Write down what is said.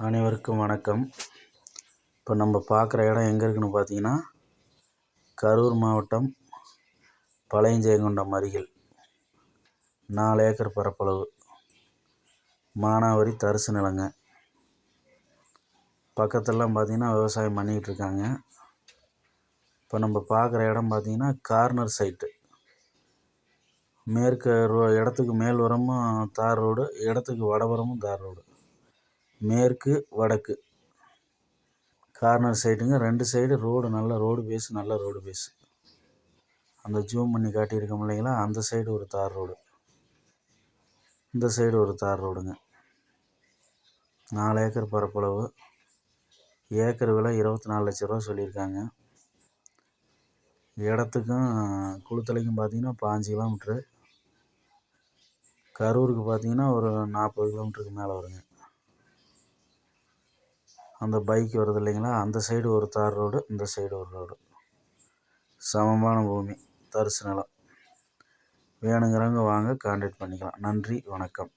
அனைவருக்கும் வணக்கம். இப்போ நம்ம பார்க்குற இடம் எங்கே இருக்குன்னு பார்த்தீங்கன்னா கரூர் மாவட்டம் பழையஞ்செயங்கொண்டம் அருகில். நாலு ஏக்கர் பரப்பளவு. மானாவரி தரிசு நிலங்க. பக்கத்துலலாம் பார்த்திங்கன்னா விவசாயம் பண்ணிக்கிட்டு இருக்காங்க. இப்போ நம்ம பார்க்குற இடம் பார்த்தீங்கன்னா கார்னர் சைட்டு. மேற்கு ரோ இடத்துக்கு உரமும் தார் ரோடு இடத்துக்கு வடபுறமும் தார் ரோடு. மேற்கு வடக்கு. கார்னர் சைடுங்க ரெண்டு சைடு ரோடு நல்ல ரோடு பேஸ் நல்ல ரோடு பேஸ் அந்த ஜூம் பண்ணி காட்டியிருக்கோம் இல்லைங்களா அந்த சைடு ஒரு தார் ரோடு இந்த சைடு ஒரு தார் ரோடுங்க நாலு ஏக்கர் பரப்பளவு. ஏக்கர் விலை இருபத்தி நாலு லட்ச ரூபா சொல்லியிருக்காங்க. இடத்துக்கும் குளுத்தலைக்கும் பார்த்தீங்கன்னா பாஞ்சு கிலோமீட்ரு கரூருக்கு பார்த்தீங்கன்னா ஒரு நாற்பது கிலோமீட்டருக்கு மேலே வருங்க. அந்த பைக் வருது இல்லைங்களா? அந்த சைடு ஒரு தார் ரோடு இந்த சைடு ஒரு ரோடு சமமான பூமி தரிசு நிலம். வேணுங்கிறவங்க வாங்க கான்டாக்ட் பண்ணிக்கலாம். நன்றி வணக்கம்.